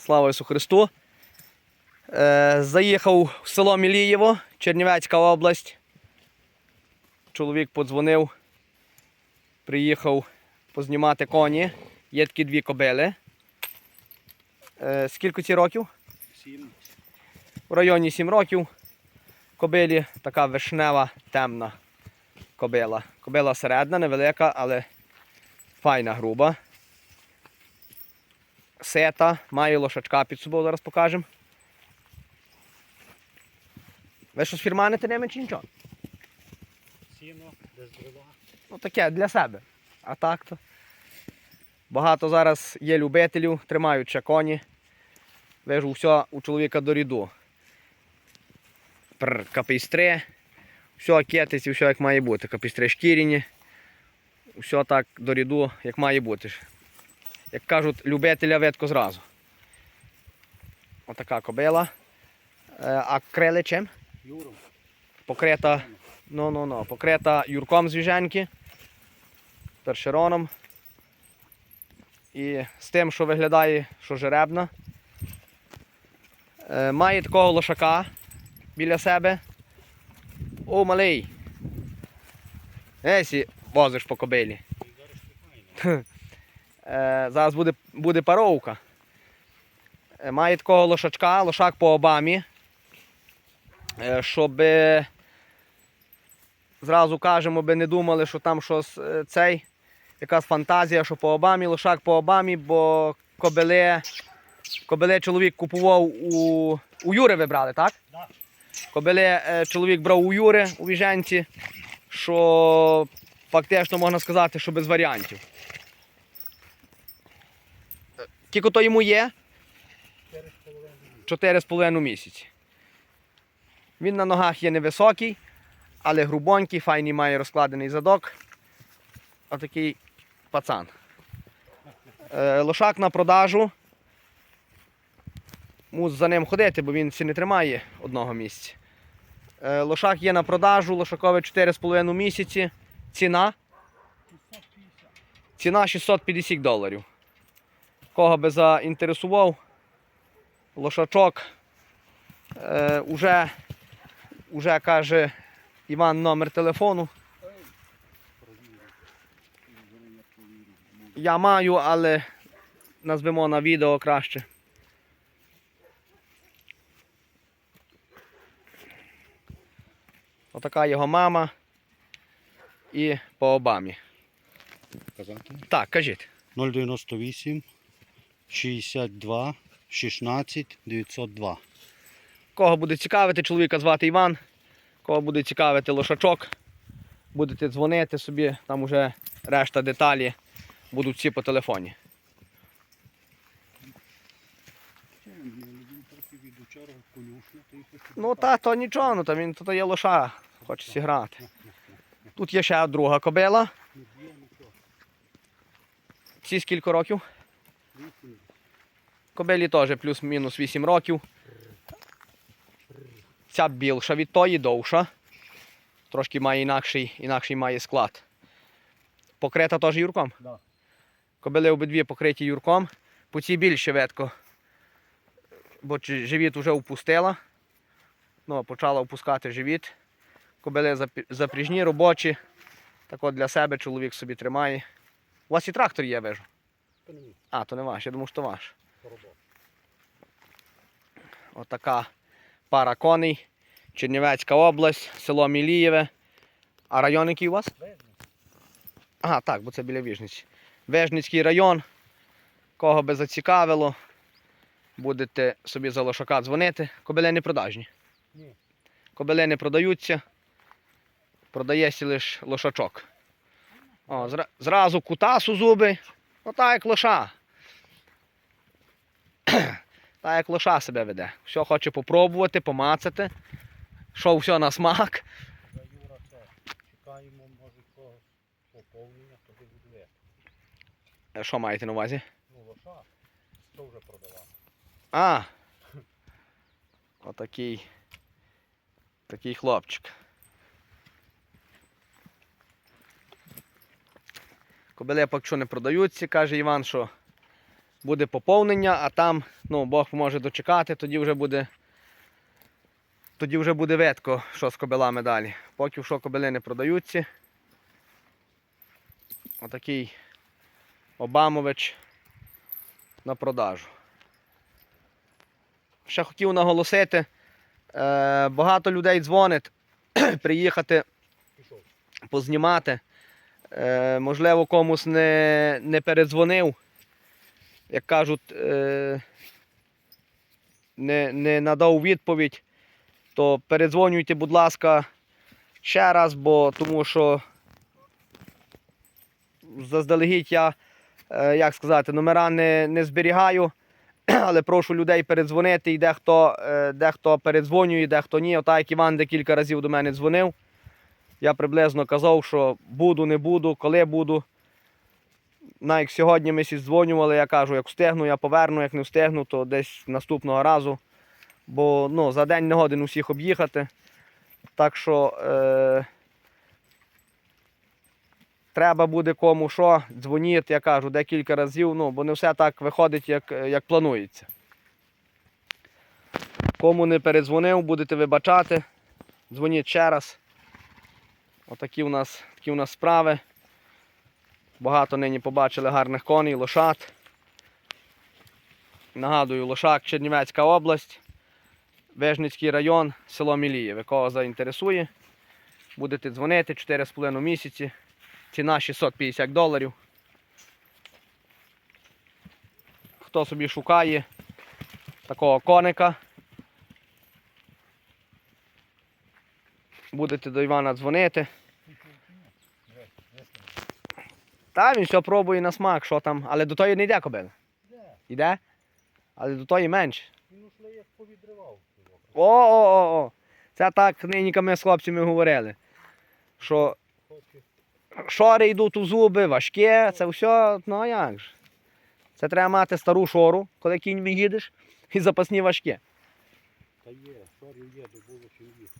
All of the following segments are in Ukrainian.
Слава Ісу Христу. Е, заїхав в село Мілієво, Чернівецька область. Чоловік подзвонив, приїхав познімати коні. Є такі дві кобили. Е, скільки ці років? Сім. В районі 7 років. Кобилі така вишнева, темна кобила. Кобила середна, невелика, але файна, груба. Сета, має лошачка під собою, зараз покажемо. Ви щось фірманите ними чи нічого? Сіно, без дрова. Ну таке для себе. А так то. Багато зараз є любителів, тримають ще коні. Вижу все у чоловіка до ріду. Капістри. Все кетиці, все як має бути. Капістри шкіряні. Все так до ріду, як має бути. Як кажуть, любителя видко зразу. Отака кобила. Е, А крили чим? Юром. Покрита Ну, ну, ну. Покрита юрком з віженьки, першероном. І з тим, що виглядає, що жеребна. Е, має такого лошака біля себе. О, малий. Есі возиш по кобилі. Зараз. Е, зараз буде, буде паровка. Е, має такого лошачка, лошак по обамі. Е, щоб зразу кажемо, би не думали, що там щось цей, якась фантазія, що по обамі, лошак по обамі, бо кобили, кобили чоловік купував у, у Юри ви брали, так? Да. Кобили чоловік брав у Юри у Віженці, що фактично можна сказати, що без варіантів. Скільки то йому є? Чотири з половиною. 4,5 місяці. Він на ногах є невисокий, але грубонький, файний має розкладений задок. Отакий пацан. Е, лошак на продажу. Мус за ним ходити, бо він всі не тримає одного місця. Е, лошак є на продажу, лошакове 4,5 місяці. Ціна? Ціна 650 доларів. Кого би заінтересував, лошачок. Е, уже, уже каже Іван номер телефону. Я маю, але назвемо на відео краще. Отака його мама і по обамі. Казати? Так, кажіть. 098 62 16 902. Кого буде цікавити, чоловіка звати Іван. Кого буде цікавити лошачок, будете дзвонити собі, там уже решта деталі будуть всі по телефоні. Ну та то нічого, ну та він то є лоша, хоче зіграти. Тут є ще друга кобила. Всі скільки років? Кобилі теж плюс-мінус 8 років. Ця більша від тої довша. Трошки має інакший, інакший має склад. Покрита теж юрком. Да. Кобили обидві покриті юрком. По цій більше ветко. Бо живіт вже впустила. Ну, почала впускати живіт. Кобили запріжні, робочі. Так от для себе чоловік собі тримає. У вас і трактор є, вижу. То не мій, А, то не ваш, я думав, що ваш. то робота. Отака пара коней. Чернівецька область, село Мілієве. А район який у вас? Ага, так, бо це біля Віжниці. Вежницький район. Кого би зацікавило, будете собі за лошака дзвонити. Кобили не продажні. Ні. Кобили не продаються. Продається лише лошачок. О, зра- зразу кутасу зуби. Ну так як лоша. так як лоша себе веде. Все хоче попробувати, помацати. Що все на смак. Юра це. Чекаємо, може, когось поповнення, тоді буде. Що маєте на увазі? Ну, лоша. Хто вже продавав? А. Отакий. Такий хлопчик. Кобили поки що не продаються, каже Іван, що буде поповнення, а там, ну, Бог може дочекати, тоді вже буде. Тоді вже буде видко, що з кобилами далі. Поки що кобили не продаються. Отакий Обамович на продажу. Ще хотів наголосити, е, багато людей дзвонить приїхати познімати. Е, можливо, комусь не, не передзвонив. Як кажуть, е, не, не надав відповідь, то передзвонюйте, будь ласка, ще раз, бо тому що заздалегідь я, е, як сказати, номера не, не зберігаю, але прошу людей передзвонити, і дехто, е, дехто передзвонює, дехто ні. Отак Іван декілька разів до мене дзвонив. Я приблизно казав, що буду, не буду, коли буду. Навіть сьогодні ми дзвонювали, я кажу, як встигну, я поверну, як не встигну, то десь наступного разу. Бо ну, за день не годин усіх об'їхати. Так що е, треба буде кому що, дзвоніть, я кажу, декілька разів, ну, бо не все так виходить, як, як планується. Кому не передзвонив, будете вибачати, дзвоніть ще раз. Отакі у нас, такі у нас справи. Багато нині побачили гарних коней, лошад. Нагадую, Лошак, Чернівецька область, Вежницький район, село Мілієве. Кого заінтересує, будете дзвонити 4,5 місяці. Ціна 650 доларів. Хто собі шукає такого коника, будете до Івана дзвонити. Та він все пробує на смак, що там. Але до тої не йде кобила. Де? Йде? Але до тої менше. Він ушли як повідривав. його. О-о-о! Це так нині з хлопцями говорили. Що шори йдуть у зуби, важке, це все, ну а як же. Це треба мати стару шору, коли кінь їдеш, і запасні важкі. Та є, шорів є, де було чим їх.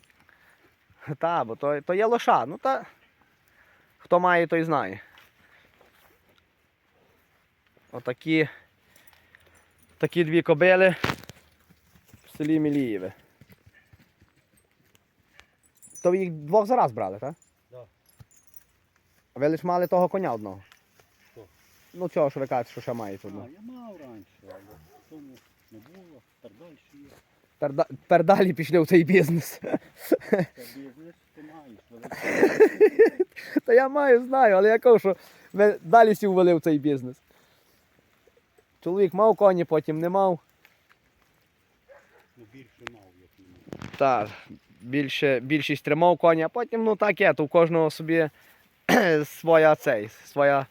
Та, бо то, то є лоша. Ну та хто має, той знає. Отакі такі дві кобили в селі Мілієве. То ви їх двох зараз брали, так? Да. А ви лише мали того коня одного? Що? Ну цього, що ви кажете, що ще маєте А, одного. я мав раніше, але тому не було, тепер далі є. Тепер, да- далі пішли в цей бізнес. Та бізнес ти маєш. Та я маю, знаю, але я кажу, що ми далі сів ввели в цей бізнес. Чоловік мав коні, потім не мав. ну більше мав, як не мав. Так, більше, більшість тримав коні, а потім ну так є, то у кожного собі своя цей, своя,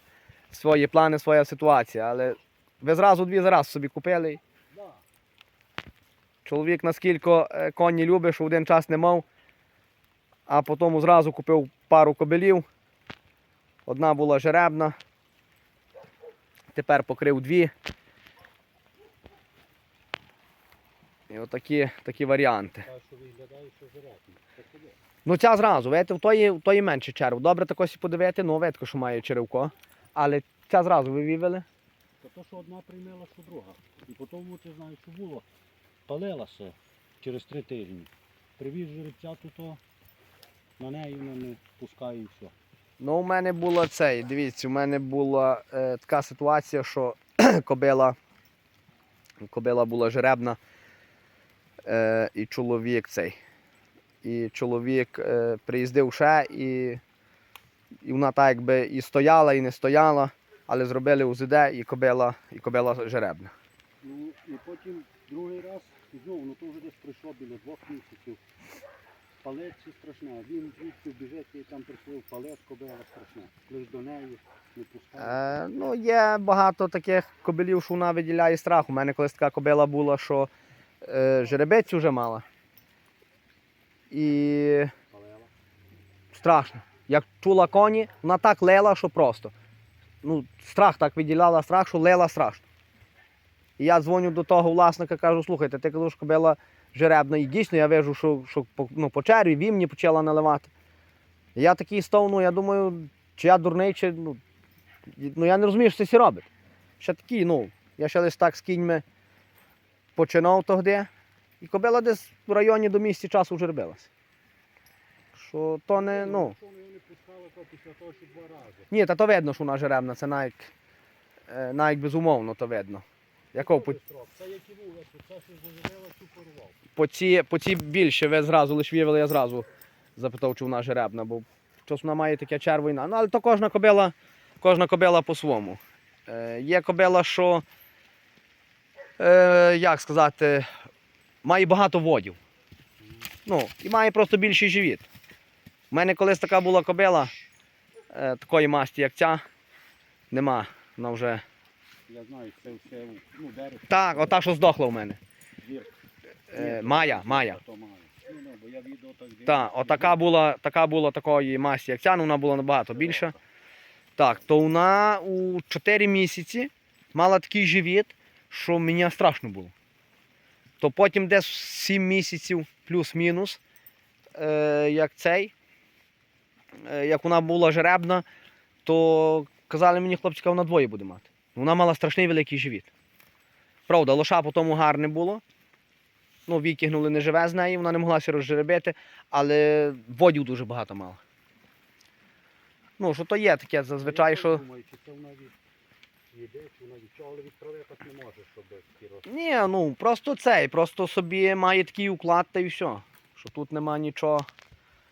свої плани, своя ситуація. Але ви зразу дві зараз собі купили. Да. Чоловік наскільки е, коні любить, що один час не мав, а потім зразу купив пару кобилів. Одна була жеребна. Тепер покрив дві. І отакі такі варіанти. Ну ця зразу, видите, в тої, в тої менше черв. Добре так ось і подивити, ну видко, що має черевко. Але ця зразу ви вивели. Та то, що одна приймала, що друга. І потім ти знаєш, що було. Палилася через три тижні. Привіз жеребця, то на неї вона не пускає і все. Ну, у мене було цей, дивіться, у мене була е, така ситуація, що кобила, кобила була жеребна, е, і чоловік цей. І чоловік е, приїздив ще, і, і вона так якби і стояла, і не стояла, але зробили УЗД, і кобила, і кобила жеребна. Ну і потім другий раз знову, ну то вже десь пройшло біля двох місяців. Палець страшне. Він звідси біжить і там прийшов палець, кобила страшне. Лиш до неї не пускає. Е, ну, є багато таких кобилів, що вона виділяє страх. У мене колись така кобила була, що жеребець вже мала. І страшно. Як чула коні, вона так лела, що просто. Ну, страх так виділяла страх, що лела страшно. І я дзвоню до того власника, кажу, слухайте, ти кажеш, кобила жеребна. І дійсно я вижу, що, що ну, по черві вімні почала наливати. І я такий став, ну я думаю, чи я дурний, чи ну, ну я не розумію, що це сі робить. Ще такий, ну, Я ще лише так з кіньми починав тогди. І кобила десь в районі до місяці часу вже робилась. Що то не, ну. Ні, та то видно, що вона жеребна, це навіть, е, навіть безумовно то видно. Якого по, по, ці, по ці більше ви зразу лише виявили, я зразу запитав, чи вона жеребна, бо щось вона має таке червоне. Ну, але то кожна кобила, кожна кобила по-своєму. Е, є кобила, що, е, як сказати, має багато водів. Ну, і має просто більший живіт. У мене колись така була кобила, е, такої масті, як ця, нема. Вона вже. Я знаю, це все, ну, берег. Так, ота, що здохла в мене. Е. То має. Ну, ну, так отака була, така була такої масі, як ця, ну вона була набагато більша. Так, то вона у 4 місяці мала такий живіт, що мені страшно було. То потім десь 7 місяців плюс-мінус, е, як цей, е, як вона була жеребна, то казали мені, хлопчика, вона двоє буде мати. Вона мала страшний великий живіт. Правда, лоша по тому гарне було. Ну, викигнули не живе з неї, вона не могла розжеребити, але водів дуже багато мала. Ну, що то є таке зазвичай, що. Їде, чи вона від чого, але від трави так не може, щоб росли. Ні, ну просто цей, просто собі має такий уклад та й все. Що тут нема нічого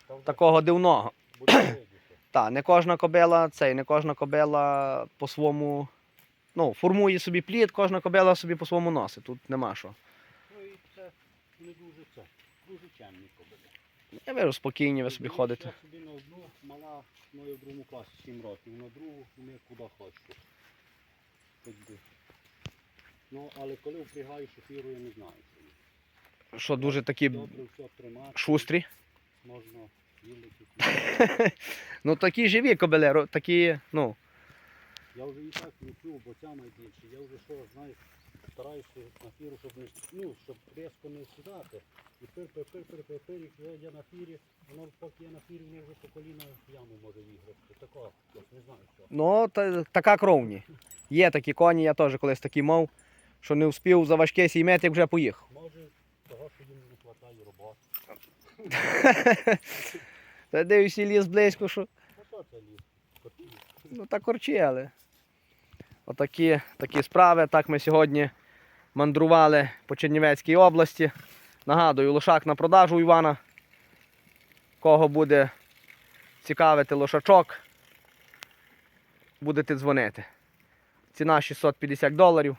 Та такого дивного. буде. Та, не кожна кобила, цей, не кожна кобила по-своєму. Ну, формує собі плід, кожна кобила собі по-своєму носить. Тут нема що. Ну і це не дуже це. Дуже чемні кобили. Я вижу, спокійні ви собі ходите. Я собі на одну мала, ну я в другому класі 7 років, на другу не куди хочу. Хоч би. Ну, але коли впрягаю шофіру, я не знаю. Що дуже такі Добре все тримати. шустрі. Можна їздити. Ну такі живі кобили, такі, ну. Я вже і так не чув, бо ця найбільше. Я вже що, знаєш, стараюся на фіру, щоб не ну, щоб різко не сідати. І пир, пир, пир, пир, пир, пир, і коли я на фірі, воно поки я на фірі, воно вже по коліна в яму може виграти. Такого, ось не знаю що. Ну, та, така кровні. Є такі коні, я теж колись такі мав, що не встиг за важке сіймет, як вже поїхав. Може, того, що їм не вистачає роботи. Та дивишся ліс близько, що. Ну це ліс? Ну та корчі, але. Отакі такі справи. Так ми сьогодні мандрували по Чернівецькій області. Нагадую, лошак на продажу Івана. Кого буде цікавити лошачок, будете дзвонити. Ціна 650 доларів.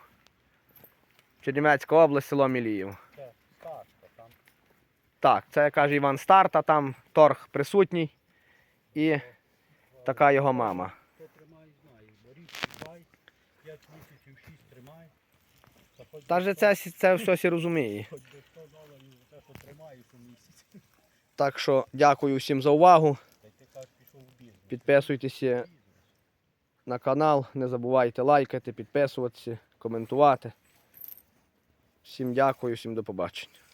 Чернівецька область, село Міліїв. Це стажка там. Так, це каже Іван Старта, там торг присутній. І така його мама. Тримає, знає. Бо рік тримай, 5 місяців, 6 тримай. Та же це, це все і розуміє. Хоч би 100 доларів за те, що тримаєш у місяць. Так що дякую всім за увагу. Підписуйтеся на канал, не забувайте лайкати, підписуватися, коментувати. Всім дякую, всім до побачення.